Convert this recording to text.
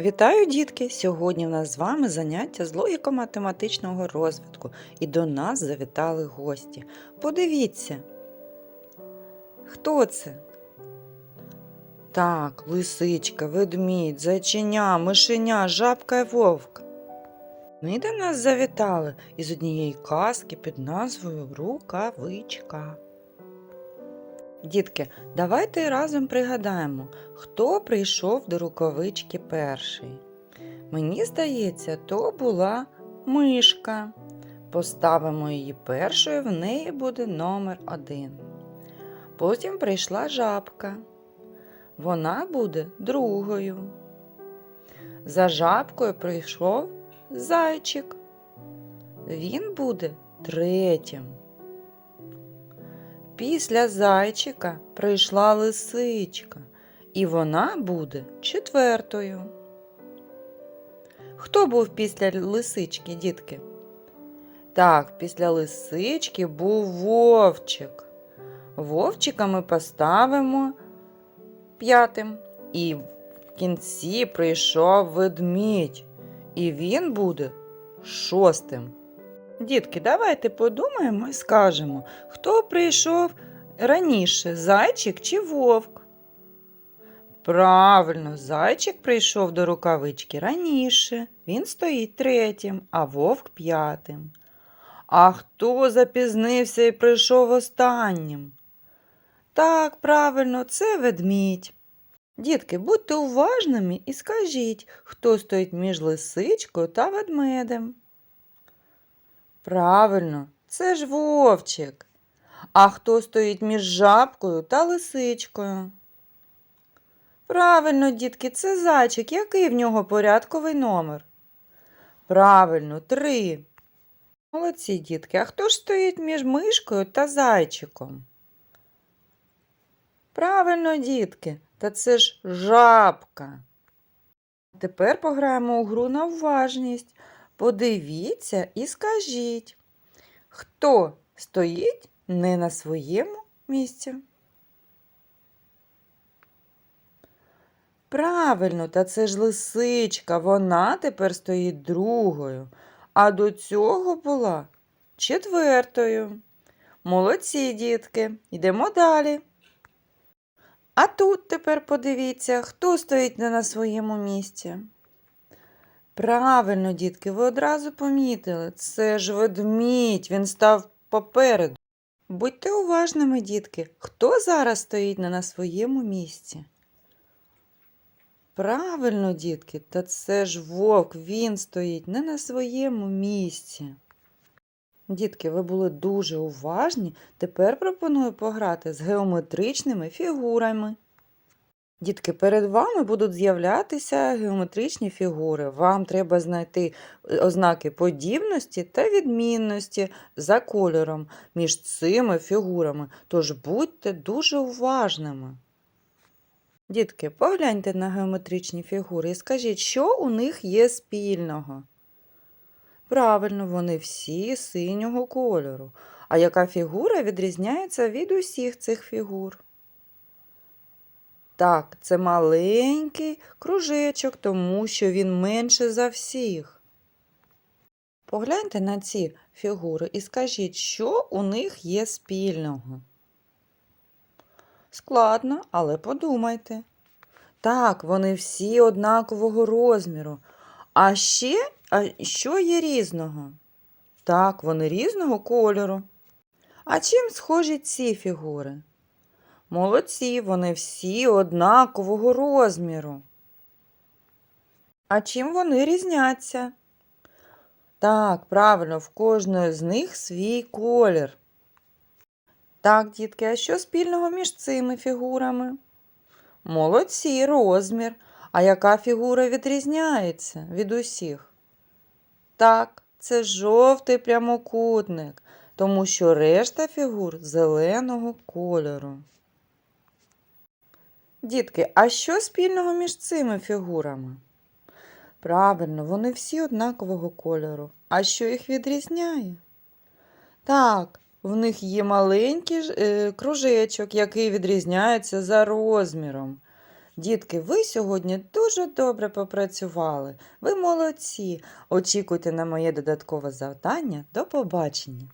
Вітаю, дітки! Сьогодні в нас з вами заняття з логіко-математичного розвитку і до нас завітали гості. Подивіться, хто це? Так, лисичка, ведмідь, зайчиня, мишеня, жабка і вовк. Вони до нас завітали із однієї казки під назвою Рукавичка. Дітки, давайте разом пригадаємо, хто прийшов до рукавички перший. Мені здається, то була мишка. Поставимо її першою, в неї буде номер один. Потім прийшла жабка. Вона буде другою. За жабкою прийшов зайчик. Він буде третім. Після зайчика прийшла лисичка, і вона буде четвертою. Хто був після лисички, дітки? Так, після лисички був вовчик. Вовчика ми поставимо п'ятим. І в кінці прийшов ведмідь, і він буде шостим. Дітки, давайте подумаємо і скажемо, хто прийшов раніше, зайчик чи вовк? Правильно, зайчик прийшов до рукавички раніше. Він стоїть третім, а вовк п'ятим. А хто запізнився і прийшов останнім? Так, правильно, це ведмідь. Дітки, будьте уважними і скажіть, хто стоїть між лисичкою та ведмедем. Правильно, це ж вовчик. А хто стоїть між жабкою та лисичкою? Правильно, дітки, це зайчик. Який в нього порядковий номер? Правильно, три. Молодці, дітки. А хто ж стоїть між мишкою та зайчиком? Правильно, дітки, та це ж жабка. Тепер пограємо у гру на уважність. Подивіться і скажіть, хто стоїть не на своєму місці? Правильно, та це ж лисичка, вона тепер стоїть другою, а до цього була четвертою. Молодці, дітки, йдемо далі. А тут тепер подивіться, хто стоїть не на своєму місці. Правильно, дітки, ви одразу помітили. Це ж ведмідь, він став попереду. Будьте уважними, дітки, хто зараз стоїть не на своєму місці? Правильно, дітки, та це ж вовк, він стоїть не на своєму місці. Дітки, ви були дуже уважні. Тепер пропоную пограти з геометричними фігурами. Дітки, перед вами будуть з'являтися геометричні фігури. Вам треба знайти е, ознаки подібності та відмінності за кольором між цими фігурами, тож будьте дуже уважними. Дітки, погляньте на геометричні фігури і скажіть, що у них є спільного. Правильно, вони всі синього кольору. А яка фігура відрізняється від усіх цих фігур? Так, це маленький кружечок, тому що він менше за всіх. Погляньте на ці фігури і скажіть, що у них є спільного. Складно, але подумайте. Так, вони всі однакового розміру. А ще, а що є різного? Так, вони різного кольору. А чим схожі ці фігури? Молодці, вони всі однакового розміру. А чим вони різняться? Так, правильно, в кожної з них свій колір. Так, дітки, а що спільного між цими фігурами? Молодці, розмір. А яка фігура відрізняється від усіх? Так, це жовтий прямокутник, тому що решта фігур зеленого кольору. Дітки, а що спільного між цими фігурами? Правильно, вони всі однакового кольору. А що їх відрізняє? Так, в них є маленький е, кружечок, який відрізняється за розміром. Дітки, ви сьогодні дуже добре попрацювали. Ви молодці. Очікуйте на моє додаткове завдання. До побачення.